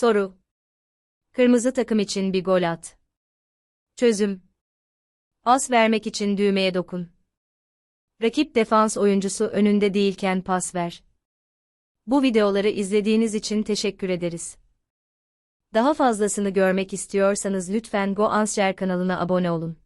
Soru. Kırmızı takım için bir gol at. Çözüm. Pas vermek için düğmeye dokun. Rakip defans oyuncusu önünde değilken pas ver. Bu videoları izlediğiniz için teşekkür ederiz. Daha fazlasını görmek istiyorsanız lütfen GoAnsher kanalına abone olun.